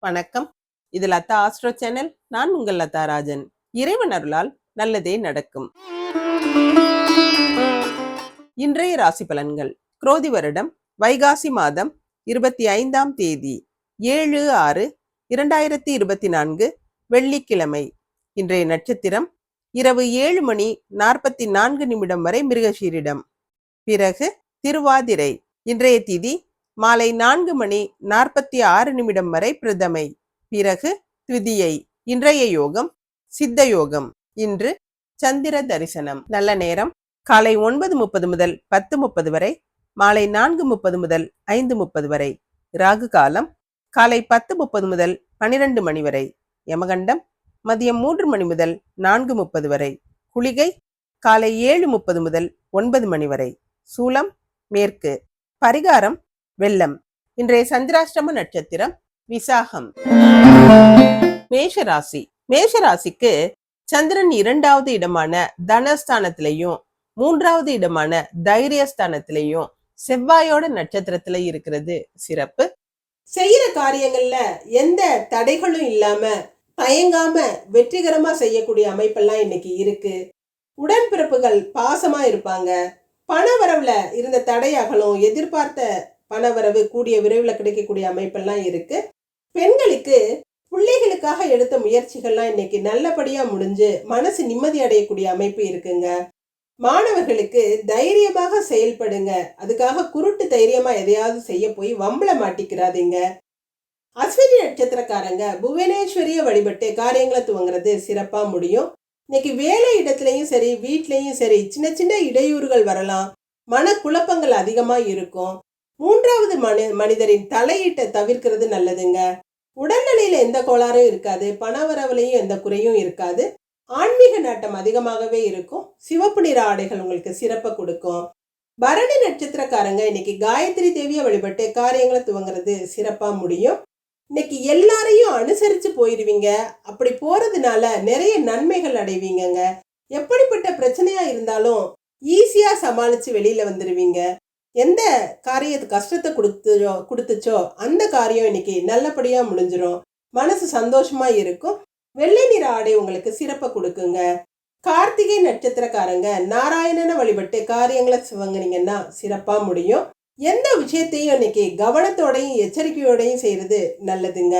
வணக்கம். இது Latha astro channel. நான் உங்கள் லதா ராஜன். இறைவன் அருளால் நல்லதே நடக்கும். இன்றைய ராசி பலன்கள். குரோதி வருடம் வைகாசி மாதம் இருபத்தி ஐந்தாம் தேதி. ஏழு ஆறு இரண்டாயிரத்தி இருபத்தி நான்கு வெள்ளிக்கிழமை. இன்றைய நட்சத்திரம் இரவு ஏழு மணி நாற்பத்தி நான்கு நிமிடம் வரை மிருகஷீரிடம் பிறகு திருவாதிரை. இன்றைய திதி மாலை நான்கு மணி நாற்பத்தி ஆறு நிமிடம் வரை பிரதமை. பிறகு திருதியை இன்றைய யோகம் சித்த யோகம். இன்று சந்திர தரிசனம். நல்ல நேரம். காலை ஒன்பது முப்பது முதல் பத்து முப்பது வரை மாலை நான்கு முப்பது முதல் ஐந்து முப்பது வரை ராகு காலம் காலை பத்து முப்பது முதல் பனிரெண்டு மணி வரை யமகண்டம் மதியம் மூன்று மணி முதல் நான்கு முப்பது வரை குளிகை காலை ஏழு முப்பது முதல் ஒன்பது மணி வரை சூலம் மேற்கு. பரிகாரம் வெள்ளம். இன்றைய சந்திராஷ்டம நட்சத்திரம் விசாகம். மேஷராசி. மேஷராசிக்கு சந்திரன் இரண்டாவது இடமான தனஸ்தானத்திலையும் மூன்றாவது இடமான தைரியஸ்தானத்திலையும் செவ்வாயோட நட்சத்திரத்துல இருக்கிறது சிறப்பு. செய்யற காரியங்கள்ல எந்த தடைகளும் இல்லாம தயங்காம வெற்றிகரமா செய்யக்கூடிய அமைப்பெல்லாம் இன்னைக்கு இருக்கு. உடன்பிறப்புகள் பாசமா இருப்பாங்க. பணவரவுல இருந்த தடையாகலும் எதிர்பார்த்த பணவரவு கூடிய விரைவில் கிடைக்கக்கூடிய அமைப்பெல்லாம் இருக்கு. பெண்களுக்கு பிள்ளைகளுக்காக எடுத்த முயற்சிகள்லாம் இன்னைக்கு நல்லபடியா முடிஞ்சு மனசு நிம்மதி அடையக்கூடிய அமைப்பு இருக்குங்க. மாணவர்களுக்கு தைரியமாக செயல்படுங்க. அதுக்காக குருட்டு தைரியமா எதையாவது செய்ய போய் வம்பள மாட்டிக்கிறாதீங்க. அஸ்வினி நட்சத்திரக்காரங்க புவனேஸ்வரிய வழிபட்டு காரியங்களை துவங்குறது சிறப்பா முடியும். இன்னைக்கு வேலை இடத்துலையும் சரி வீட்லேயும் சரி சின்ன சின்ன இடையூறுகள் வரலாம். மன குழப்பங்கள் அதிகமாக இருக்கும். மூன்றாவது மனி மனிதரின் தலையீட்டை தவிர்க்கிறது நல்லதுங்க. உடல்நிலையில எந்த கோளாறும் இருக்காது பணவரவுலையும் எந்த குறையும் இருக்காது. ஆன்மீக நாட்டம் அதிகமாகவே இருக்கும். சிவப்பு நிற ஆடைகள் உங்களுக்கு சிறப்பை கொடுக்கும். பரணி நட்சத்திரக்காரங்க இன்னைக்கு காயத்ரி தேவியை வழிபட்டு காரியங்களை துவங்குறது சிறப்பாக முடியும். இன்னைக்கு எல்லாரையும் அனுசரித்து போயிடுவீங்க அப்படி போகிறதுனால நிறைய நன்மைகள் அடைவீங்கங்க. எப்படிப்பட்ட பிரச்சனையாக இருந்தாலும் ஈஸியாக சமாளித்து வெளியில் வந்துடுவீங்க எந்த காரியத்து கஷ்டத்தை கொடுத்துச்சோ கொடுத்துச்சோ அந்த காரியம் இன்னைக்கு நல்லபடியாக முடிஞ்சிடும் மனசு சந்தோஷமாக இருக்கும். வெள்ளை நிற ஆடை உங்களுக்கு சிறப்பை கொடுக்குங்க. கார்த்திகை நட்சத்திரக்காரங்க நாராயணனை வழிபட்டு காரியங்களை துவங்குனீங்கன்னா சிறப்பாக முடியும். எந்த விஷயத்தையும் இன்னைக்கு கவனத்தோடையும் எச்சரிக்கையோடையும் செய்கிறது நல்லதுங்க.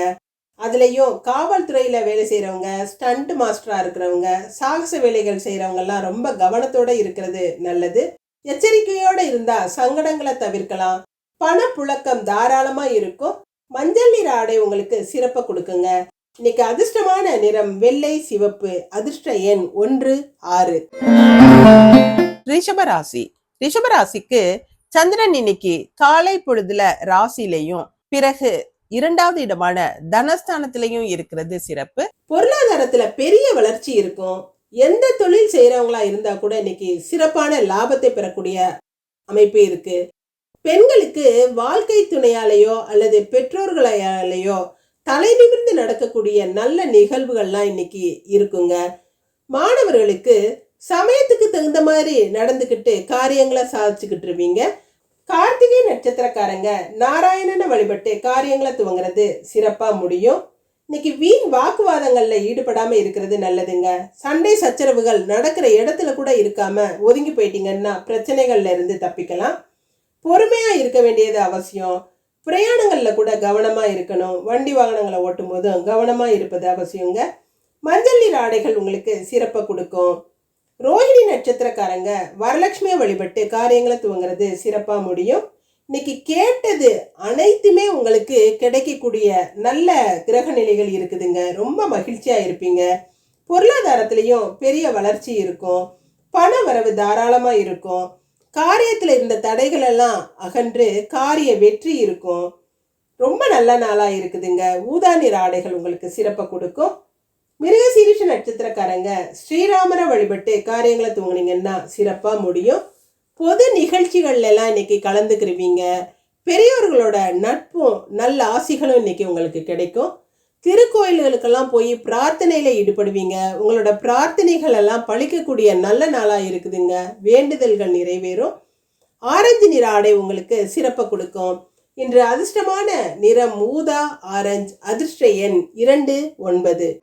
அதுலேயும் காவல்துறையில் வேலை செய்கிறவங்க ஸ்டண்ட் மாஸ்டராக இருக்கிறவங்க சாகச வேலைகள் செய்கிறவங்கெல்லாம் ரொம்ப கவனத்தோடு இருக்கிறது நல்லது. எச்சரிக்கையோடு இருந்தா சங்கடங்களை தவிர்க்கலாம். பணப்புழக்கம் தாராளமாக இருக்கும். மஞ்சள் நிற ஆடை உங்களுக்கு சிறப்பை கொடுக்குங்க. இன்னைக்கு அதிர்ஷ்டமான நிறம் வெள்ளை சிவப்பு அதிர்ஷ்ட எண் ஒன்று ஆறு. ரிஷபராசி ரிஷபராசிக்கு சந்திரன் இன்னைக்கு காலை பொழுதுல ராசிலையும் பிறகு இரண்டாவது இடமான தனஸ்தானத்திலையும் இருக்கிறது சிறப்பு. பொருளாதாரத்துல பெரிய வளர்ச்சி இருக்கும். எந்த தொழில் செய்கிறவங்களா இருந்தால் கூட இன்னைக்கு சிறப்பான லாபத்தை பெறக்கூடிய அமைப்பு இருக்குது பெண்களுக்கு வாழ்க்கை துணையாலேயோ அல்லது பெற்றோர்களாலேயோ தலை நிமிர்ந்து நடக்கக்கூடிய நல்ல நிகழ்வுகள்லாம் இன்னைக்கு இருக்குங்க. மாணவர்களுக்கு சமயத்துக்கு தகுந்த மாதிரி நடந்துக்கிட்டு காரியங்களை சாதிச்சுக்கிட்டு இருவீங்க கார்த்திகை நட்சத்திரக்காரங்க நாராயணனை வழிபட்டு காரியங்களை துவங்குறது சிறப்பாக முடியும். இன்னைக்கு வீண் வாக்குவாதங்களில் ஈடுபடாமல் இருக்கிறது நல்லதுங்க. சண்டை சச்சரவுகள் நடக்கிற இடத்துல கூட இருக்காம ஒதுங்கி போயிட்டீங்கன்னா பிரச்சனைகள்ல இருந்து தப்பிக்கலாம். பொறுமையா இருக்க வேண்டியது அவசியம். பிரயாணங்களில் கூட கவனமாக இருக்கணும். வண்டி வாகனங்களை ஓட்டும் போதும் கவனமாக இருப்பது அவசியங்க. மஞ்சள் நீர் ஆடைகள் உங்களுக்கு சிறப்பை கொடுக்கும். ரோஹிணி நட்சத்திரக்காரங்க வரலட்சுமியை வழிபட்டு காரியங்களை துவங்குறது சிறப்பாக முடியும். இன்னைக்கு கேட்டது அனைத்துமே உங்களுக்கு கிடைக்கக்கூடிய நல்ல கிரக நிலைகள் இருக்குதுங்க. ரொம்ப மகிழ்ச்சியாக இருப்பீங்க. பொருளாதாரத்துலேயும் பெரிய வளர்ச்சி இருக்கும். பண வரவு தாராளமாக இருக்கும். காரியத்தில் இருந்த தடைகள் எல்லாம் அகன்று காரிய வெற்றி இருக்கும். ரொம்ப நல்ல நாளாக இருக்குதுங்க. ஊதா நிற ஆடைகள் உங்களுக்கு சிறப்பை கொடுக்கும். மிருகசீரிஷ நட்சத்திரக்காரங்க ஸ்ரீராமரை வழிபட்டு காரியங்களை தூங்குனீங்கன்னா சிறப்பாக முடியும். பொது நிகழ்ச்சிகள் எல்லாம் இன்னைக்கு கலந்துக்கிருவீங்க. பெரியவர்களோட நட்பும் நல்ல ஆசிகளும் இன்னைக்கு உங்களுக்கு கிடைக்கும். திருக்கோயில்களுக்கெல்லாம் போய் பிரார்த்தனையில் ஈடுபடுவீங்க. உங்களோட பிரார்த்தனைகள் எல்லாம் பழிக்கக்கூடிய நல்ல நாளாக இருக்குதுங்க. வேண்டுதல்கள் நிறைவேறும். ஆரஞ்சு நிற ஆடை உங்களுக்கு சிறப்பை கொடுக்கும். இன்று அதிர்ஷ்டமான நிறம் ஊதா ஆரஞ்சு அதிர்ஷ்ட எண் இரண்டு ஒன்பது.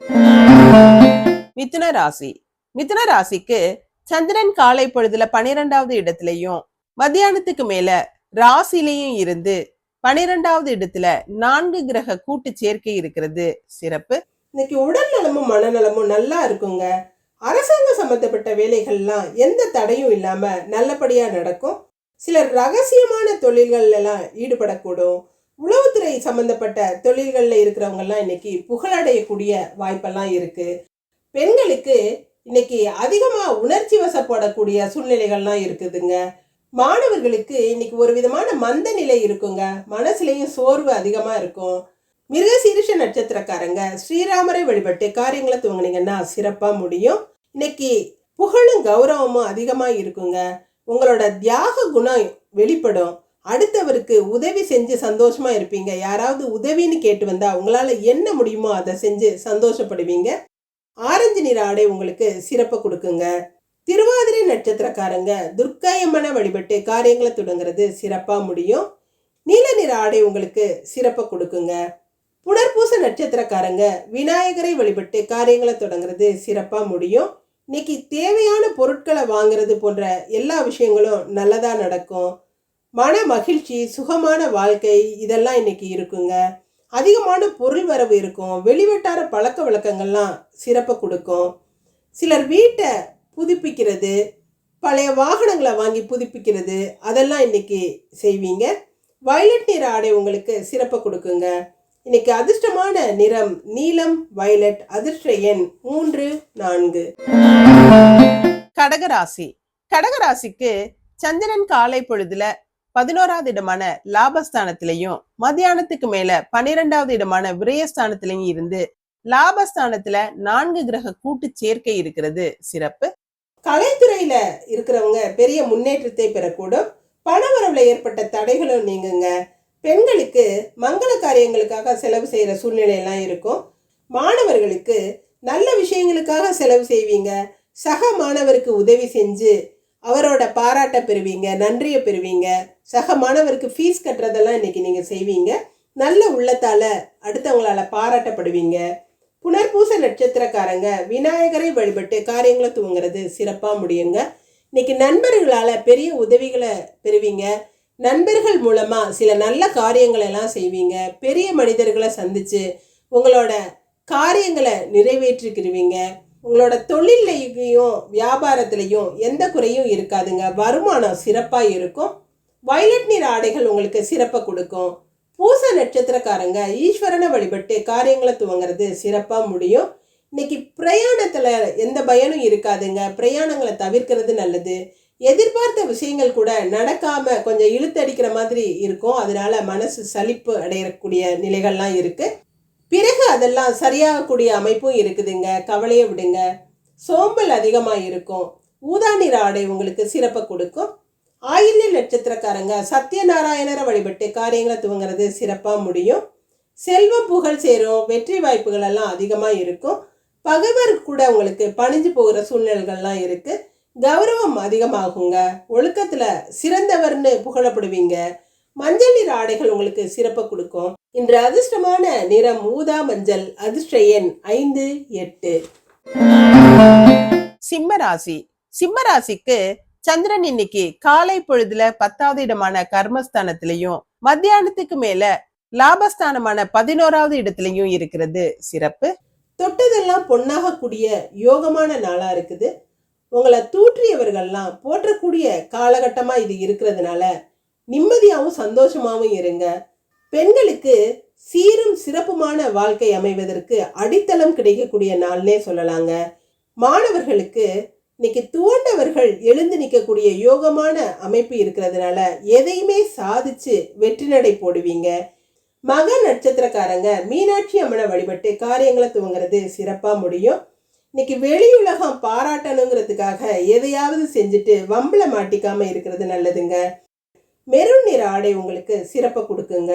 மிதுன ராசி. மிதுன ராசிக்கு சந்திரன் காலை பொழுதுல பனிரெண்டாவது இடத்துலயும் மத்தியானத்துக்கு மேல ராசிலையும் இருந்து பனிரெண்டாவது இடத்துல நான்கு கிரக கூட்டு சேர்க்கை இருக்கிறது. சிறப்பு. இன்னைக்கு உடல் நலமும் மனநலமும் நல்லா இருக்குங்க. அரசாங்க சம்பந்தப்பட்ட வேலைகள்லாம் எந்த தடையும் இல்லாம நல்லபடியா நடக்கும். சில ரகசியமான தொழில்கள் எல்லாம் ஈடுபடக்கூடும். உளவுத்துறை சம்பந்தப்பட்ட தொழில்கள்ல இருக்கிறவங்க எல்லாம் இன்னைக்கு புகழடையக்கூடிய வாய்ப்பெல்லாம் இருக்கு. பெண்களுக்கு இன்னைக்கு அதிகமாக உணர்ச்சி வசப்படக்கூடிய சூழ்நிலைகள்லாம் இருக்குதுங்க. மாணவர்களுக்கு இன்னைக்கு ஒரு விதமான மந்த நிலை இருக்குங்க. மனசுலேயும் சோர்வு அதிகமாக இருக்கும். மிருகசீரிஷ நட்சத்திரக்காரங்க ஸ்ரீராமரை வழிபட்டு காரியங்களை துவங்கினீங்கன்னா சிறப்பாக முடியும். இன்னைக்கு புகழும் கௌரவமும் அதிகமாக இருக்குங்க. உங்களோட தியாக குணம் வெளிப்படும். அடுத்தவருக்கு உதவி செஞ்சு சந்தோஷமாக இருப்பீங்க. யாராவது உதவின்னு கேட்டு வந்தால் உங்களால் என்ன முடியுமோ அதை செஞ்சு சந்தோஷப்படுவீங்க. ஆரஞ்சு நிற ஆடை உங்களுக்கு சிறப்பு கொடுக்குங்க. திருவாதிரை நட்சத்திரக்காரங்க துர்க்கையம்மனை வழிபட்டு காரியங்களை தொடங்குறது சிறப்பாக முடியும். நீல நிற ஆடை உங்களுக்கு சிறப்பை கொடுக்குங்க. புனர்பூச நட்சத்திரக்காரங்க விநாயகரை வழிபட்டு காரியங்களை தொடங்குறது சிறப்பாக முடியும். இன்னைக்கு தேவையான பொருட்களை வாங்குறது போன்ற எல்லா விஷயங்களும் நல்லதாக நடக்கும். மன மகிழ்ச்சி சுகமான வாழ்க்கை இதெல்லாம் இன்னைக்கு இருக்குங்க. அதிகமான பொருள் வரவு இருக்கும். வெளிவட்டார பழக்க வழக்கங்கள்லாம் சிறப்பை கொடுக்கும். சிலர் வீட்டை புதுப்பிக்கிறது பழைய வாகனங்களை வாங்கி புதுப்பிக்கிறது அதெல்லாம் இன்னைக்கு செய்வீங்க. வயலட் நிற ஆடை உங்களுக்கு சிறப்பை கொடுக்குங்க. இன்னைக்கு அதிர்ஷ்டமான நிறம் நீலம் வயலட் அதிர்ஷ்ட எண் மூன்று நான்கு. கடகராசி. கடகராசிக்கு சந்திரன் காலை பொழுதுல பதினோராவது இடமான லாபஸ்தானத்திலையும் மத்தியானத்துக்கு மேல பன்னிரெண்டாவது இடமான விரயஸ்தானத்திலையும் இருந்து லாபஸ்தானத்துல நான்கு கிரக கூட்டு சேர்க்கை இருக்கிறது. சிறப்பு. கலைத்துறையில இருக்கிறவங்க பெரிய முன்னேற்றத்தை பெறக்கூடும். பணவரவுல ஏற்பட்ட தடைகளும் நீங்குங்க. பெண்களுக்கு மங்கள காரியங்களுக்காக செலவு செய்யற சூழ்நிலை எல்லாம் இருக்கும். மாணவர்களுக்கு நல்ல விஷயங்களுக்காக செலவு செய்வீங்க. சக மாணவருக்கு உதவி செஞ்சு அவரோட பாராட்ட பெறுவீங்க நன்றியை பெறுவீங்க. சக மாணவருக்கு ஃபீஸ் கட்டுறதெல்லாம் இன்றைக்கி நீங்கள் செய்வீங்க. நல்ல உள்ளத்தால் அடுத்தவங்களால் பாராட்டப்படுவீங்க. புனர்பூச நட்சத்திரக்காரங்க விநாயகரை வழிபட்டு காரியங்களை துவங்குறது சிறப்பாக முடியுங்க. இன்னைக்கு நண்பர்களால் பெரிய உதவிகளை பெறுவீங்க. நண்பர்கள் மூலமாக சில நல்ல காரியங்களை எல்லாம் செய்வீங்க. பெரிய மனிதர்களை சந்தித்து உங்களோட காரியங்களை நிறைவேற்றிக்கிருவீங்க. உங்களோட தொழிலையும் வியாபாரத்திலையும் எந்த குறையும் இருக்காதுங்க. வருமானம் சிறப்பாக இருக்கும். வயலட் நிற ஆடைகள் உங்களுக்கு சிறப்பை கொடுக்கும். பூச நட்சத்திரக்காரங்க ஈஸ்வரனை வழிபட்டு காரியங்களை துவங்குறது சிறப்பாக முடியும். இன்னைக்கு பிரயாணத்தில் எந்த பயனும் இருக்காதுங்க. பிரயாணங்களை தவிர்க்கிறது நல்லது. எதிர்பார்த்த விஷயங்கள் கூட நடக்காமல் கொஞ்சம் இழுத்தடிக்கிற மாதிரி இருக்கும். அதனால மனசு சலிப்பு அடையக்கூடிய நிலைகள்லாம் இருக்குது பிறகு அதெல்லாம் சரியாகக்கூடிய அமைப்பும் இருக்குதுங்க. கவலையை விடுங்க. சோம்பல் அதிகமாக இருக்கும். ஊதா நிற ஆடை உங்களுக்கு சிறப்பை கொடுக்கும். ஆயில்ய நட்சத்திரக்காரங்க சத்யநாராயணரை வழிபட்டு காரியங்களை துவங்குறது சிறப்பாக முடியும். செல்வம் புகழ் சேரும். வெற்றி வாய்ப்புகள் எல்லாம் அதிகமாக இருக்கும். பகைவர் கூட உங்களுக்கு பணிஞ்சு போகிற சூழ்நிலைகள்லாம் இருக்குது கௌரவம் அதிகமாகுங்க. ஒழுக்கத்தில் சிறந்தவர்னு புகழப்படுவீங்க. மஞ்சள் நிற ஆடைகள் உங்களுக்கு சிறப்பை கொடுக்கும். இன்று அதிர்ஷ்டமான நிறம் ஊதா மஞ்சள் அதிர்ஷ்ட எண் ஐந்து எட்டு. சிம்ம ராசி. சிம்ம ராசிக்கு சந்திரன் இன்னைக்கு காலை பொழுதுல பத்தாவது இடமான கர்மஸ்தானத்திலையும் மத்தியானத்துக்கு மேல லாபஸ்தானமான பதினோராவது இடத்துலையும் இருக்கிறது. சிறப்பு. தொட்டதெல்லாம் பொன்னாகக்கூடிய யோகமான நாளா இருக்குது. உங்களை தூற்றியவர்கள்லாம் போற்றக்கூடிய காலகட்டமா இது இருக்கிறதுனால நிம்மதியாகவும் சந்தோஷமாகவும் இருங்க. பெண்களுக்கு சீரும் சிறப்புமான வாழ்க்கை அமைவதற்கு அடித்தளம் கிடைக்கக்கூடிய நாள்னே சொல்லலாங்க. மாணவர்களுக்கு இன்னைக்கு துவண்டவர்கள் எழுந்து நிற்கக்கூடிய யோகமான அமைப்பு இருக்கிறதுனால எதையுமே சாதிச்சு வெற்றி நடை போடுவீங்க. மக நட்சத்திரக்காரங்க மீனாட்சி அம்மனை வழிபட்டு காரியங்களை துவங்குறது சிறப்பாக முடியும். இன்னைக்கு வெளியுலகம் பாராட்டணுங்கிறதுக்காக எதையாவது செஞ்சுட்டு வம்பளை மாட்டிக்காம இருக்கிறது நல்லதுங்க. மெருன் நிற ஆடை உங்களுக்கு சிறப்பை கொடுக்குங்க.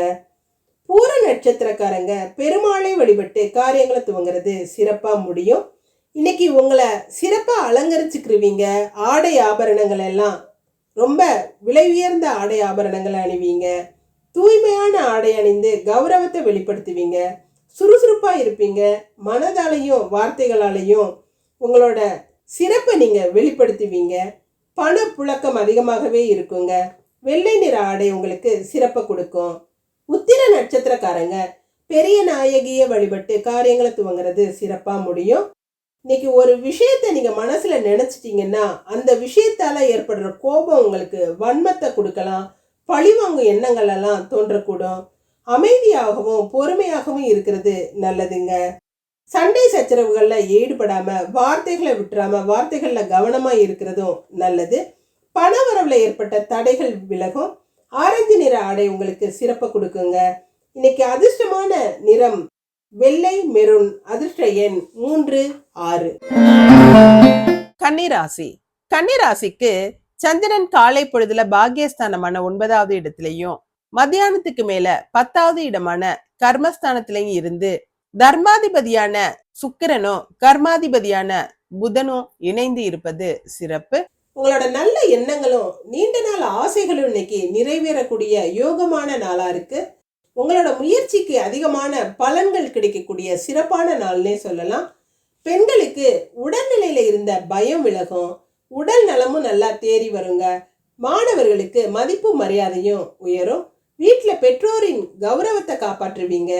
பூர நட்சத்திரக்காரங்க பெருமாளை வழிபட்டு காரியங்களை துவங்குறது சிறப்பாக முடியும். இன்னைக்கு உங்களை சிறப்பாக அலங்கரிச்சுக்கிருவீங்க. ஆடை ஆபரணங்கள் எல்லாம் ரொம்ப விலை உயர்ந்த ஆடை ஆபரணங்களை அணிவீங்க. தூய்மையான ஆடை அணிந்து கௌரவத்தை வெளிப்படுத்துவீங்க. சுறுசுறுப்பாக இருப்பீங்க. மனதாலையும் வார்த்தைகளாலையும் உங்களோட சிறப்பை நீங்கள் வெளிப்படுத்துவீங்க. பண புழக்கம் அதிகமாகவே இருக்குங்க. வெள்ளை நிற ஆடை உங்களுக்கு சிறப்பை கொடுக்கும். உத்திர நட்சத்திரக்காரங்க பெரிய நாயகியை வழிபட்டு காரியங்களை துவங்குறது சிறப்பாக முடியும். இன்னைக்கு ஒரு விஷயத்தை நீங்கள் மனசில் நினச்சிட்டிங்கன்னா அந்த விஷயத்தால் ஏற்படுற கோபம் உங்களுக்கு வன்மத்தை கொடுக்கலாம். பழிவாங்கும் எண்ணங்களெல்லாம் தோன்றக்கூடும். அமைதியாகவும் பொறுமையாகவும் இருக்கிறது நல்லதுங்க. சண்டை சச்சரவுகளில் ஈடுபடாமல் வார்த்தைகளை விட்டுறாமல் வார்த்தைகளில் கவனமாக இருக்கிறதும் நல்லது. பணவரவுல ஏற்பட்ட தடைகள் விலகும். ஆரஞ்சு நிற ஆடை உங்களுக்கு சிறப்பை கொடுக்குங்க. இன்னைக்கு அதிர்ஷ்டமான நிறம் வெள்ளை மெரூன் அதிர்ஷ்ட எண் மூன்று ஆறு. கன்னிராசி. கன்னிராசிக்கு சந்திரன் காலை பொழுதுல பாக்கியஸ்தானமான ஒன்பதாவது இடத்திலையும் மத்தியானத்துக்கு மேல பத்தாவது இடமான கர்மஸ்தானத்திலையும் இருந்து தர்மாதிபதியான சுக்கிரனும் கர்மாதிபதியான புதனும் இணைந்து இருப்பது சிறப்பு. உங்களோட நல்ல எண்ணங்களும் நீண்ட நாள் ஆசைகளும் இன்னைக்கு நிறைவேறக்கூடிய யோகமான நாளாக இருக்குது உங்களோட முயற்சிக்கு அதிகமான பலன்கள் கிடைக்கக்கூடிய சிறப்பான நாள்னே சொல்லலாம். பெண்களுக்கு உடல்நிலையில் இருந்த பயம் விலகும் உடல் நலமும் நல்லா தேறி வருங்க. மாணவர்களுக்கு மதிப்பு மரியாதையும் உயரும். வீட்டில் பெற்றோரின் கௌரவத்தை காப்பாற்றுவீங்க.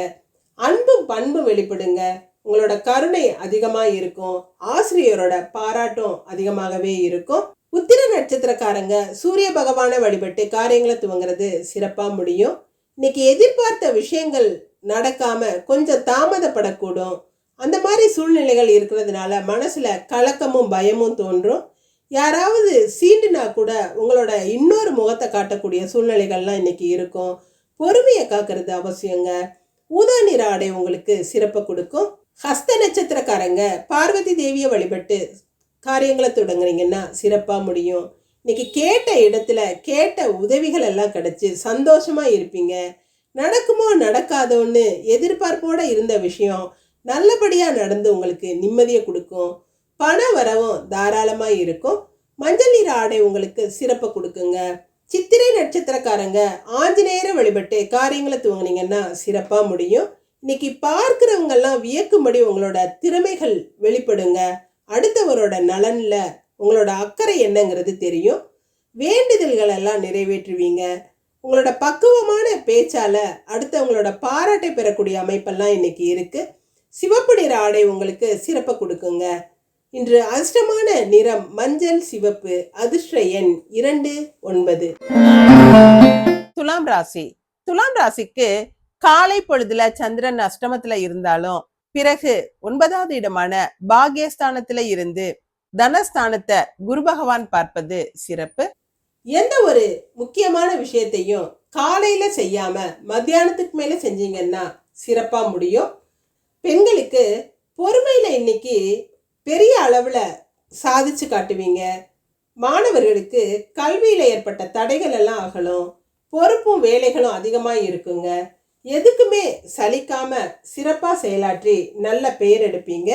அன்பும் பண்பும் வெளிப்படுங்க. உங்களோட கருணை அதிகமாக இருக்கும். ஆசிரியரோட பாராட்டும் அதிகமாகவே இருக்கும். உத்திர நட்சத்திரக்காரங்க சூரிய பகவானை வழிபட்டு காரியங்களை துவங்குறது சிறப்பாக முடியும். இன்னைக்கு எதிர்பார்த்த விஷயங்கள் நடக்காம கொஞ்சம் தாமதப்படக்கூடும். அந்த மாதிரி சூழ்நிலைகள் இருக்கிறதுனால மனசில் கலக்கமும் பயமும் தோன்றும். யாராவது சீண்டுனா கூட உங்களோட இன்னொரு முகத்தை காட்டக்கூடிய சூழ்நிலைகள்லாம் இன்னைக்கு இருக்கும். பொறுமையை காக்கிறது அவசியங்க. ஊதா நிற ஆடை உங்களுக்கு சிறப்பை கொடுக்கும். ஹஸ்த நட்சத்திரக்காரங்க பார்வதி தேவியை வழிபட்டு காரியங்களை தொடங்குறீங்கன்னா சிறப்பாக முடியும். இன்றைக்கி கேட்ட இடத்துல கேட்ட உதவிகள் எல்லாம் கிடச்சி சந்தோஷமாக இருப்பீங்க. நடக்குமோ நடக்காதோன்னு எதிர்பார்ப்போடு இருந்த விஷயம் நல்லபடியாக நடந்து உங்களுக்கு நிம்மதியை கொடுக்கும். பண வரவும் தாராளமாக இருக்கும். மஞ்சள் நீர் ஆடை உங்களுக்கு சிறப்பை கொடுக்குங்க. சித்திரை நட்சத்திரக்காரங்க ஆஞ்சநேயரை வழிபட்டு காரியங்களை துவங்கினீங்கன்னா சிறப்பாக முடியும். இன்னைக்கு பார்க்குறவங்கெல்லாம் வியக்கும்படி உங்களோட திறமைகள் வெளிப்படுங்க. அடுத்தவரோட நலனில் உங்களோட அக்கறை என்னங்கிறது தெரியும். வேண்டுதல்கள் எல்லாம் நிறைவேற்றுவீங்க. உங்களோட பக்குவமான பேச்சால் அடுத்தவங்களோட பாராட்டை பெறக்கூடிய அமைப்பெல்லாம் இன்னைக்கு இருக்குது சிவப்பு நிற ஆடை உங்களுக்கு சிறப்பை கொடுக்குங்க. இன்று அதிர்ஷ்டமான நிறம் மஞ்சள் சிவப்பு அதிர்ஷ்ட எண் இரண்டு ஒன்பது. துலாம் ராசி. துலாம் ராசிக்கு காலை பொழுதுல சந்திரன் அஷ்டமத்துல இருந்தாலும் பிறகு ஒன்பதாவது இடமான பாகியஸ்தானத்துல இருந்து தனஸ்தானத்தை குரு பகவான் பார்ப்பது சிறப்பு. எந்த ஒரு முக்கியமான விஷயத்தையும் காலையில செய்யாம மத்தியானத்துக்கு மேல செஞ்சீங்கன்னா சிறப்பா முடியும். பெண்களுக்கு பொறுமையில இன்னைக்கு பெரிய அளவுல சாதிச்சு காட்டுவீங்க. மாணவர்களுக்கு கல்வியில ஏற்பட்ட தடைகள் எல்லாம் அகலும் பொறுப்பும் வேலைகளும் அதிகமாக இருக்குங்க. எதுக்குமே சலிக்காம சிறப்பாக செயலாற்றி நல்ல பெயர் எடுப்பீங்க.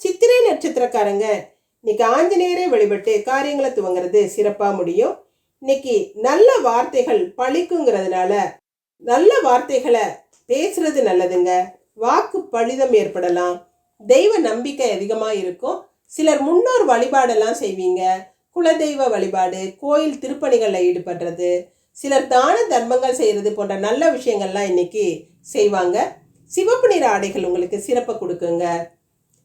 சித்திரை நட்சத்திரக்காரங்க இன்னைக்கு ஆஞ்சநேயரை வழிபட்டு காரியங்களை துவங்குறது சிறப்பாக முடியும். இன்னைக்கு நல்ல வார்த்தைகள் பழிக்குங்கிறதுனால நல்ல வார்த்தைகளை பேசுறது நல்லதுங்க. வாக்கு பழிதம் ஏற்படலாம். தெய்வ நம்பிக்கை அதிகமாக இருக்கும். சிலர் முன்னோர் வழிபாடெல்லாம் செய்வீங்க. குலதெய்வ வழிபாடு கோயில் திருப்பணிகளில் ஈடுபடுறது சிலர் தான தர்மங்கள் செய்கிறது போன்ற நல்ல விஷயங்கள்லாம் இன்னைக்கு செய்வாங்க. சிவப்பு நிற ஆடைகள் உங்களுக்கு சிறப்பை கொடுக்குங்க.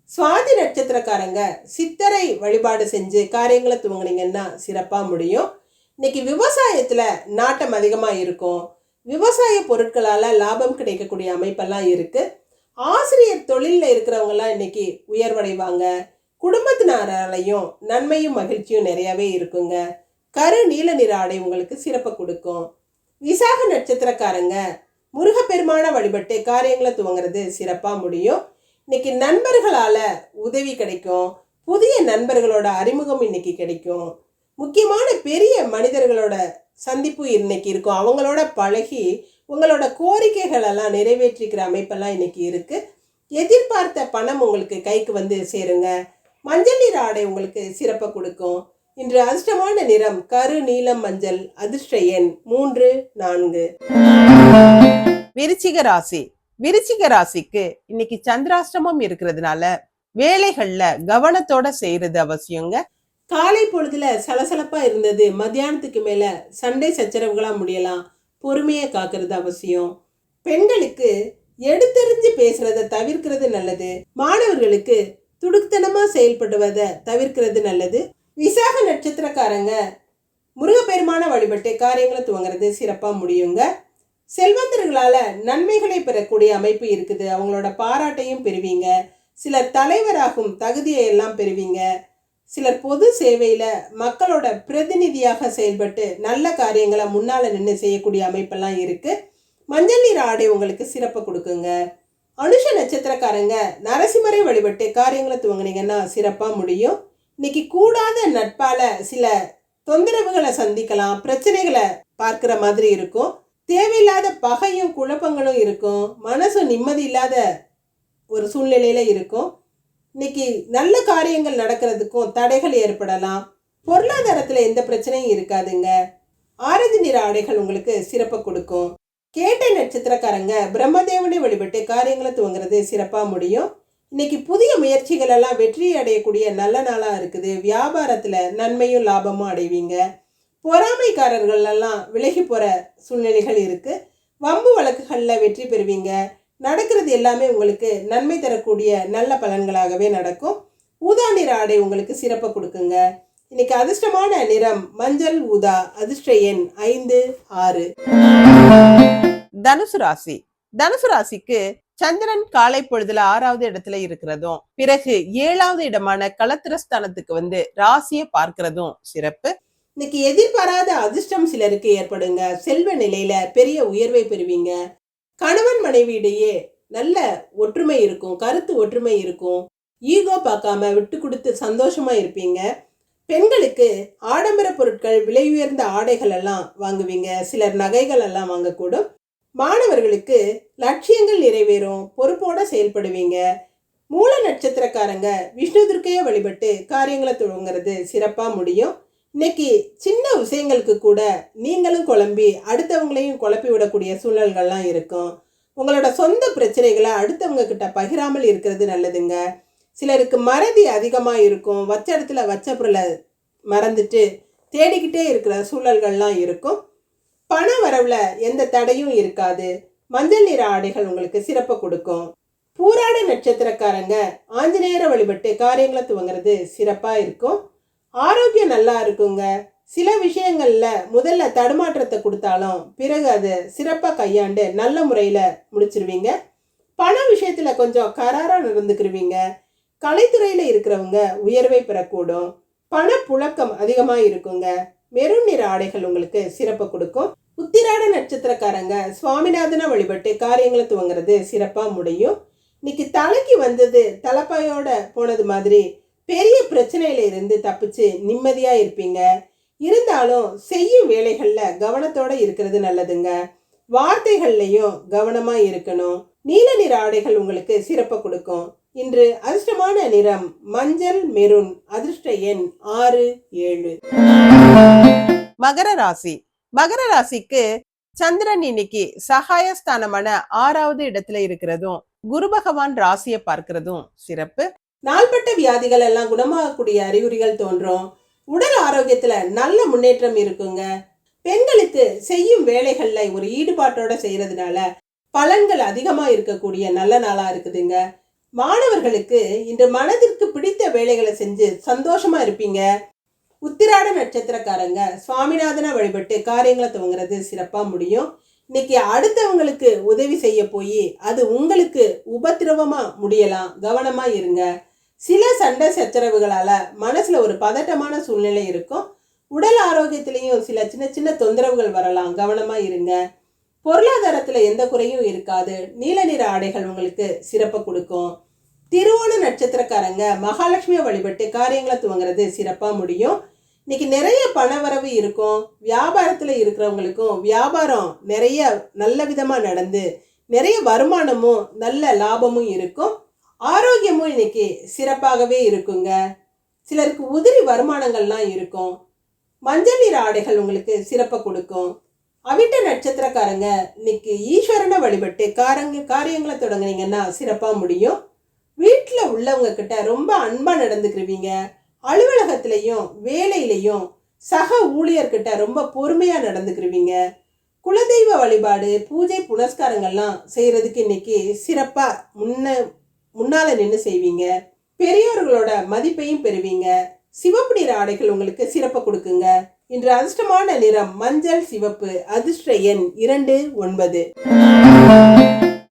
சுவாதி நட்சத்திரக்காரங்க சித்தரை வழிபாடு செஞ்சு காரியங்களை துவங்குனீங்கன்னா சிறப்பாக முடியும். இன்னைக்கு விவசாயத்தில் நாட்டம் அதிகமாக இருக்கும். விவசாய பொருட்களால் லாபம் கிடைக்கக்கூடிய அமைப்பெல்லாம் இருக்குது ஆசிரியர் தொழிலில் இருக்கிறவங்கலாம் இன்னைக்கு உயர்வடைவாங்க. குடும்பத்தினராலையும் நன்மையும் மகிழ்ச்சியும் நிறையவே இருக்குங்க. கரு நீல நிற ஆடை உங்களுக்கு சிறப்பை கொடுக்கும். விசாக நட்சத்திரக்காரங்க முருகப்பெருமான வழிபட்டு காரியங்களை துவங்குறது சிறப்பாக முடியும். இன்னைக்கு நண்பர்களால் உதவி கிடைக்கும். புதிய நண்பர்களோட அறிமுகம் இன்னைக்கு கிடைக்கும். முக்கியமான பெரிய மனிதர்களோட சந்திப்பு இன்னைக்கு இருக்கும். அவங்களோட பழகி உங்களோட கோரிக்கைகளெல்லாம் நிறைவேற்றிக்கிற அமைப்பெல்லாம் இன்னைக்கு இருக்குது எதிர்பார்த்த பணம் உங்களுக்கு கைக்கு வந்து சேருங்க. மஞ்சள் நீர் ஆடை உங்களுக்கு சிறப்பை கொடுக்கும். இன்று அதிர்ஷ்டமான நிறம் கரு நீலம் மஞ்சள் அதிர்ஷ்ட எண் மூன்று நான்கு. விருச்சிக ராசி. விருச்சிக ராசிக்கு இன்னைக்கு சந்திராஷ்டமம் இருக்கிறதுனால வேலைகள்ல கவனத்தோட செய்யறது அவசியங்க. காலை பொழுதுல சலசலப்பா இருந்தது. மத்தியானத்துக்கு மேல சண்டை சச்சரவுகளா முடியலாம். பொறுமையை காக்கிறது அவசியம். பெண்களுக்கு எடுத்தெறிஞ்சு பேசுறத தவிர்க்கிறது நல்லது. மாணவர்களுக்கு துடுக்குத்தனமா செயல்படுவதை தவிர்க்கிறது நல்லது. விசாக நட்சத்திரக்காரங்க முருகப்பெருமான வழிபட்டு காரியங்களை துவங்குறது சிறப்பாக முடியுங்க. செல்வந்தர்களால் நன்மைகளை பெறக்கூடிய அமைப்பு இருக்குது. அவங்களோட பாராட்டையும் பெறுவீங்க. சிலர் தலைவராகும் தகுதியை எல்லாம் பெறுவீங்க. சிலர் பொது சேவையில் மக்களோட பிரதிநிதியாக செயல்பட்டு நல்ல காரியங்களை முன்னால் நின்று செய்யக்கூடிய அமைப்பெல்லாம் இருக்குது மஞ்சள் நீர் ஆடை உங்களுக்கு சிறப்பு கொடுக்குங்க. அனுஷ நட்சத்திரக்காரங்க நரசிம்மரை வழிபட்டு காரியங்களை துவங்குனீங்கன்னா சிறப்பாக முடியும். இன்னைக்கு கூடாத நட்பால சில தொந்தரவுகளை சந்திக்கலாம் பிரச்சனைகளை பார்க்குற மாதிரி இருக்கும். தேவையில்லாத பகையும் குழப்பங்களும் இருக்கும். மனசு நிம்மதி இல்லாத ஒரு சூழ்நிலையில் இருக்கும். இன்னைக்கு நல்ல காரியங்கள் நடக்கிறதுக்கும் தடைகள் ஏற்படலாம். பொருளாதாரத்தில் எந்த பிரச்சனையும் இருக்காதுங்க. ஆரஞ்சு நிற ஆடைகள் உங்களுக்கு சிறப்பை கொடுக்கும். கேட்ட நட்சத்திரக்காரங்க பிரம்மதேவனை வழிபட்டு காரியங்களை துவங்குறது சிறப்பாக முடியும். இன்னைக்கு புதிய முயற்சிகள் எல்லாம் வெற்றி அடையக்கூடிய நல்ல நாளாக இருக்குது. வியாபாரத்தில் நன்மையும் லாபமும் அடைவீங்க. பொறாமைக்காரர்கள் எல்லாம் விலகி போகிற சூழ்நிலைகள் இருக்குது வம்பு வழக்குகளில் வெற்றி பெறுவீங்க. நடக்கிறது எல்லாமே உங்களுக்கு நன்மை தரக்கூடிய நல்ல பலன்களாகவே நடக்கும். ஊதா நிற ஆடை உங்களுக்கு சிறப்பை கொடுக்குங்க. இன்னைக்கு அதிர்ஷ்டமான நிறம் மஞ்சள் ஊதா அதிர்ஷ்ட எண் ஐந்து ஆறு. தனுசு ராசி. தனுசு ராசிக்கு சந்திரன் காலை பொழுதுல ஆறாவது இடத்துல இருக்கிறதும் பிறகு ஏழாவது இடமான களத்திரஸ்தானத்துக்கு வந்து ராசியை பார்க்கிறதும் சிறப்பு. இன்னைக்கு எதிர்பாராத அதிர்ஷ்டம் சிலருக்கு ஏற்படுங்க. செல்வ நிலையில பெரிய உயர்வை பெறுவீங்க. கணவன் மனைவியிடையே நல்ல ஒற்றுமை இருக்கும் கருத்து ஒற்றுமை இருக்கும். ஈகோ பார்க்காம விட்டு கொடுத்து சந்தோஷமா இருப்பீங்க. பெண்களுக்கு ஆடம்பர பொருட்கள் விலை உயர்ந்த ஆடைகள் எல்லாம் வாங்குவீங்க. சிலர் நகைகள் எல்லாம் வாங்கக்கூடும். மாணவர்களுக்கு லட்சியங்கள் நிறைவேறும் பொறுப்போட செயல்படுவீங்க. மூல நட்சத்திரக்காரங்க விஷ்ணு துர்க்கையை வழிபட்டு காரியங்களை துவங்குறது சிறப்பாக முடியும். இன்னைக்கு சின்ன விஷயங்களுக்கு கூட நீங்களும் குழம்பி அடுத்தவங்களையும் குழப்பி விடக்கூடிய சூழல்கள்லாம் இருக்கும். உங்களோட சொந்த பிரச்சனைகளை அடுத்தவங்க கிட்ட பகிராமல் இருக்கிறது நல்லதுங்க. சிலருக்கு மறதி அதிகமாக இருக்கும். வச்ச இடத்துல வச்ச பொருளை மறந்துட்டு தேடிக்கிட்டே இருக்கிற சூழல்கள்லாம் இருக்கும். பண வரவுல எந்த தடையும் இருக்காது. மஞ்சள் நிற ஆடைகள் உங்களுக்கு சிறப்பு கொடுக்கும். பூராட நட்சத்திரக்காரங்க ஆஞ்சநேயரை வழிபட்டு காரியங்களை துவங்குறது சிறப்பாக இருக்கும். ஆரோக்கியம் நல்லா இருக்குங்க. சில விஷயங்களில் முதல்ல தடுமாற்றத்தை கொடுத்தாலும் பிறகு அதை சிறப்பாக கையாண்டு நல்ல முறையில் முடிச்சிருவீங்க. பண விஷயத்தில் கொஞ்சம் கராராக நடந்துக்கிருவீங்க. கலைத்துறையில் இருக்கிறவங்க உயர்வை பெறக்கூடும். பணப்புழக்கம் அதிகமாக இருக்குங்க. மெரூன் நிற ஆடைகள் உங்களுக்கு சிறப்பு கொடுக்கும். உத்திராட நட்சத்திரக்காரங்க சுவாமிநாதனை வழிபட்டு காரியங்களை துவங்குறது சிறப்பாக முடியும். இன்னைக்கு தலைக்கு வந்தது தலைப்பாயோட போனது மாதிரி பெரிய பிரச்சனையில இருந்து தப்பிச்சு நிம்மதியாக இருப்பீங்க. இருந்தாலும் செய்யும் வேலைகளில் கவனத்தோட இருக்கிறது நல்லதுங்க. வார்த்தைகள்லையும் கவனமாக இருக்கணும். நீல நிற ஆடைகள் உங்களுக்கு சிறப்பை கொடுக்கும். இன்று அதிர்ஷ்டமான நிறம் மஞ்சள் மெருன் அதிர்ஷ்ட எண் ஆறு ஏழு. மகர ராசி. மகர ராசிக்கு சந்திரன் இன்னைக்கு சகாயஸ்தானமான ஆறாவது இடத்துல இருக்கிறதும் குரு பகவான் ராசியை பார்க்கிறதும் சிறப்பு. நாள்பட்ட வியாதிகள் எல்லாம் குணமாகக்கூடிய அறிகுறிகள் தோன்றும். உடல் ஆரோக்கியத்துல நல்ல முன்னேற்றம் இருக்குங்க. பெண்களுக்கு செய்யும் வேலைகள்ல ஒரு ஈடுபாட்டோட செய்யறதுனால பலன்கள் அதிகமா இருக்கக்கூடிய நல்ல நாளா இருக்குதுங்க. மாணவர்களுக்கு இன்று மனதிற்கு பிடித்த வேலைகளை செஞ்சு சந்தோஷமா இருப்பீங்க? உத்திராட நட்சத்திரக்காரங்க சுவாமிநாதனை வழிபட்டு காரியங்களை துவங்குறது சிறப்பா முடியும். இன்னைக்கு அடுத்தவங்களுக்கு உதவி செய்ய போய் அது உங்களுக்கு உபத்திரவமா முடியலாம். கவனமா இருங்க. சில சண்டை சச்சரவுகளால மனசுல ஒரு பதட்டமான சூழ்நிலை இருக்கும். உடல் ஆரோக்கியத்திலையும் சில சின்ன சின்ன தொந்தரவுகள் வரலாம். கவனமா இருங்க. பொருளாதாரத்துல எந்த குறையும் இருக்காது. நீல நிற ஆடைகள் உங்களுக்கு சிறப்பை கொடுக்கும். திருவோண நட்சத்திரக்காரங்க மகாலட்சுமியை வழிபட்டு காரியங்களை துவங்குறது சிறப்பா முடியும். இன்னைக்கு நிறைய பணவரவு இருக்கும். வியாபாரத்துல இருக்கிறவங்களுக்கும் வியாபாரம் நிறைய நல்ல விதமா நடந்து நிறைய வருமானமும் நல்ல லாபமும் இருக்கும். ஆரோக்கியமும் இன்னைக்கு சிறப்பாகவே இருக்குங்க. சிலருக்கு உதிரி வருமானங்கள்லாம் இருக்கும். மஞ்சள் நிற ஆடைகள் உங்களுக்கு சிறப்பை கொடுக்கும். அவிட்ட நட்சத்திரக்காரங்க இன்னைக்கு ஈஸ்வரனை வழிபட்டு காரங்க காரியங்களை தொடங்குனீங்கன்னா சிறப்பாக முடியும். வீட்டில் உள்ளவங்க கிட்ட ரொம்ப அன்பாக நடந்துக்கிருவீங்க. அலுவலகத்திலையும் வேலையிலையும் சக ஊழியர்கிட்ட ரொம்ப பொறுமையாக நடந்துக்கிருவீங்க. குலதெய்வ வழிபாடு பூஜை புனஸ்காரங்கள்லாம் செய்கிறதுக்கு இன்னைக்கு சிறப்பாக முன்ன முன்னால் நின்று செய்வீங்க. பெரியோர்களோட மதிப்பையும் பெறுவீங்க. சிவப்பு நிற ஆடைகள் உங்களுக்கு சிறப்பை கொடுக்குங்க. இன்று அதிர்ஷ்டமான நிறம் மஞ்சள் சிவப்பு அதிர்ஷ்ட எண் இரண்டு ஒன்பது.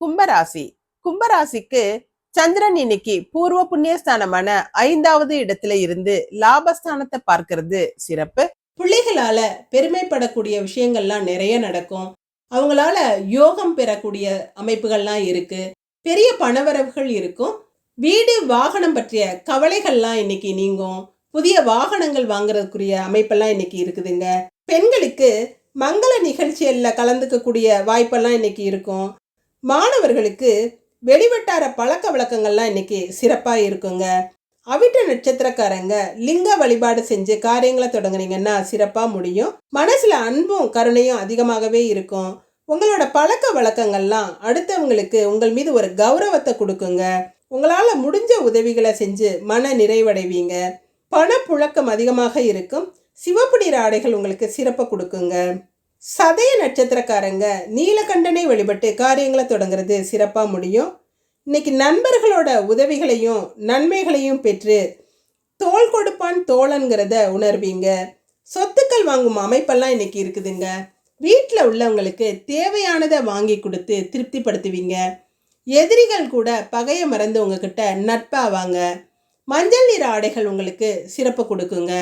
கும்பராசி. கும்பராசிக்கு சந்திரன் இன்னைக்கு பூர்வ புண்ணியஸ்தானமான ஐந்தாவது இடத்துல இருந்து லாபஸ்தானத்தை பார்க்கிறது சிறப்பு. பிள்ளைகளால பெருமைப்படக்கூடிய விஷயங்கள்லாம் நிறைய நடக்கும். அவங்களால யோகம் பெறக்கூடிய அமைப்புகள்லாம் இருக்கு. பெரிய பணவரவுகள் இருக்கும். வீடு வாகனம் பற்றிய கவலைகள்லாம் இன்னைக்கு நீங்கும். புதிய வாகனங்கள் வாங்குறதுக்குரிய அமைப்பெல்லாம் இன்னைக்கு இருக்குதுங்க. பெண்களுக்கு மங்கள நிகழ்ச்சியில் கலந்துக்கக்கூடிய வாய்ப்பெல்லாம் இன்னைக்கு இருக்கும். மாணவர்களுக்கு வெளிவட்டார பழக்க வழக்கங்கள்லாம் இன்னைக்கு சிறப்பாக இருக்குங்க. அவிட்ட நட்சத்திரக்காரங்க லிங்க வழிபாடு செஞ்சு காரியங்களை தொடங்குனீங்கன்னா சிறப்பாக முடியும். மனசில் அன்பும் கருணையும் அதிகமாகவே இருக்கும். உங்களோட பழக்க வழக்கங்கள்லாம் அடுத்தவங்களுக்கு உங்கள் மீது ஒரு கௌரவத்தை கொடுக்குங்க. உங்களால் முடிஞ்ச உதவிகளை செஞ்சு மன நிறைவடைவீங்க. பணப்புழக்கம் அதிகமாக இருக்கும். சிவப்பு நிற ஆடைகள் உங்களுக்கு சிறப்பை கொடுக்குங்க. சதய நட்சத்திரக்காரங்க நீலகண்டனை வழிபட்டு காரியங்களை தொடங்குறது சிறப்பாக முடியும். இன்னைக்கு நண்பர்களோட உதவிகளையும் நன்மைகளையும் பெற்று தோல் கொடுப்பான் தோழன்கிறத உணர்வீங்க. சொத்துக்கள் வாங்கும் அமைப்பெல்லாம் இன்னைக்கு இருக்குதுங்க. வீட்டில் உள்ளவங்களுக்கு தேவையானதை வாங்கி கொடுத்து திருப்திப்படுத்துவீங்க. எதிரிகள் கூட பகையை மறந்து உங்ககிட்ட நட்பாவாங்க மஞ்சள் நிற ஆடைகள் உங்களுக்கு சிறப்பு கொடுக்குங்க.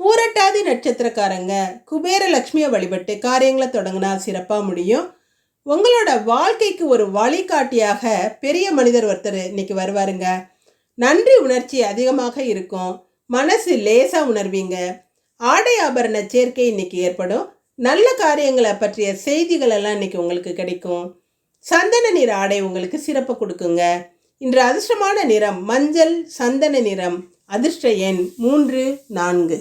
பூரட்டாதி நட்சத்திரக்காரங்க குபேர லட்சுமியை வழிபட்டு காரியங்களை தொடங்கினா சிறப்பாக முடியும். உங்களோட வாழ்க்கைக்கு ஒரு வழிகாட்டியாக பெரிய மனிதர் ஒருத்தர் இன்னைக்கு வருவாருங்க. நன்றி உணர்ச்சி அதிகமாக இருக்கும். மனசு லேசாக உணர்வீங்க. ஆடை ஆபரண சேர்க்கை இன்னைக்கு ஏற்படும். நல்ல காரியங்களை பற்றிய செய்திகள் எல்லாம் இன்னைக்கு உங்களுக்கு கிடைக்கும். சந்தன நீர் ஆடை உங்களுக்கு சிறப்பு கொடுக்குங்க. இன்று அதிர்ஷ்டமான நிறம் மஞ்சள் சந்தன நிறம் அதிர்ஷ்ட எண் மூன்று நான்கு.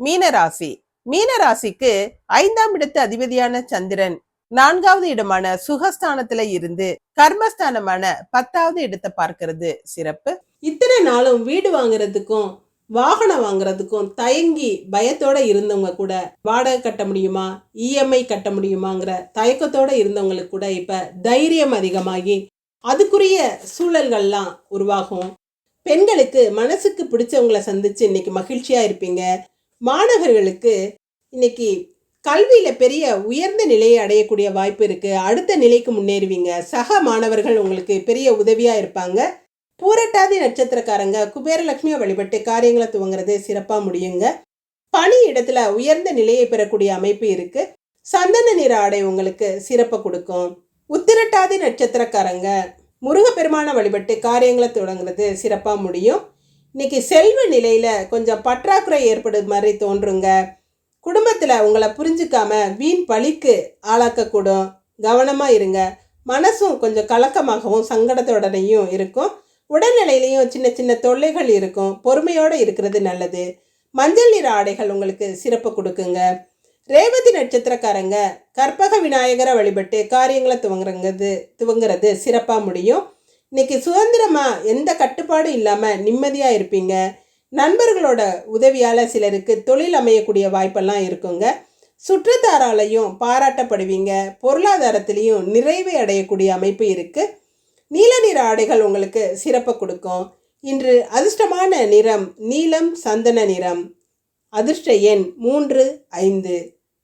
மீனராசி. மீனராசிக்கு ஐந்தாம் இடத்து அதிபதியான சந்திரன் நான்காவது இடமான சுகஸ்தானத்துல இருந்து கர்மஸ்தானமான பத்தாவது இடத்தை பார்க்கிறது. சிறப்பு. இத்தனை நாளும் வீடு வாங்குறதுக்கும் வாகனம் வாங்குறதுக்கும் தயங்கி பயத்தோட இருந்தவங்க கூட வாடகை கட்ட முடியுமா இஎம்ஐ கட்ட முடியுமாங்கிற தயக்கத்தோட இருந்தவங்களுக்கு கூட இப்ப தைரியம் அதிகமாகி அதுக்குரிய சூழல்கள்லாம் உருவாகும். பெண்களுக்கு மனசுக்கு பிடிச்சவங்களை சந்தித்து இன்னைக்கு மகிழ்ச்சியாக இருப்பீங்க. மாணவர்களுக்கு இன்னைக்கு கல்வியில் பெரிய உயர்ந்த நிலையை அடையக்கூடிய வாய்ப்பு இருக்குது அடுத்த நிலைக்கு முன்னேறுவீங்க. சக மாணவர்கள் உங்களுக்கு பெரிய உதவியாக இருப்பாங்க. பூரட்டாதி நட்சத்திரக்காரங்க குபேரலட்சுமியை வழிபட்டு காரியங்களை துவங்குறது சிறப்பாக முடியுங்க. பணி இடத்துல உயர்ந்த நிலையை பெறக்கூடிய அமைப்பு இருக்குது சந்தன நிற ஆடை உங்களுக்கு சிறப்பை கொடுக்கும். உத்திரட்டாதி நட்சத்திரக்காரங்க. முருகப்பெருமானை வழிபட்டு காரியங்களை தொடங்குறது சிறப்பாக முடியும். இன்னைக்கு செல்வ நிலையில் கொஞ்சம் பற்றாக்குறை ஏற்படுது மாதிரி தோன்றுங்க. குடும்பத்தில் உங்களை புரிஞ்சுக்காம வீண் பழிக்கு ஆளாக்கக்கூடும். கவனமாக இருங்க. மனசும் கொஞ்சம் கலக்கமாகவும் சங்கடத்தோடனையும் இருக்கும். உடல்நிலையிலையும் சின்ன சின்ன தொல்லைகள் இருக்கும். பொறுமையோடு இருக்கிறது நல்லது. மஞ்சள் நிற ஆடைகள் உங்களுக்கு சிறப்பு கொடுக்குங்க. ரேவதி நட்சத்திரக்காரங்க கற்பக விநாயகரை வழிபட்டு காரியங்களை துவங்குறது துவங்குறது சிறப்பாக முடியும். இன்னைக்கு சுதந்திரமாக எந்த கட்டுப்பாடும் இல்லாமல் நிம்மதியாக இருப்பீங்க. நண்பர்களோட உதவியால் சிலருக்கு தொழில் அமையக்கூடிய வாய்ப்பெல்லாம் இருக்குங்க. சுற்றத்தாராலையும் பாராட்டப்படுவீங்க. பொருளாதாரத்திலையும் நிறைவை அடையக்கூடிய அமைப்பு இருக்குது நீல நிற ஆடைகள் உங்களுக்கு சிறப்பை கொடுக்கும். இன்று அதிர்ஷ்டமான நிறம் நீலம் சந்தன நிறம். அதிர்ஷ்ட எண் மூன்று ஐந்து.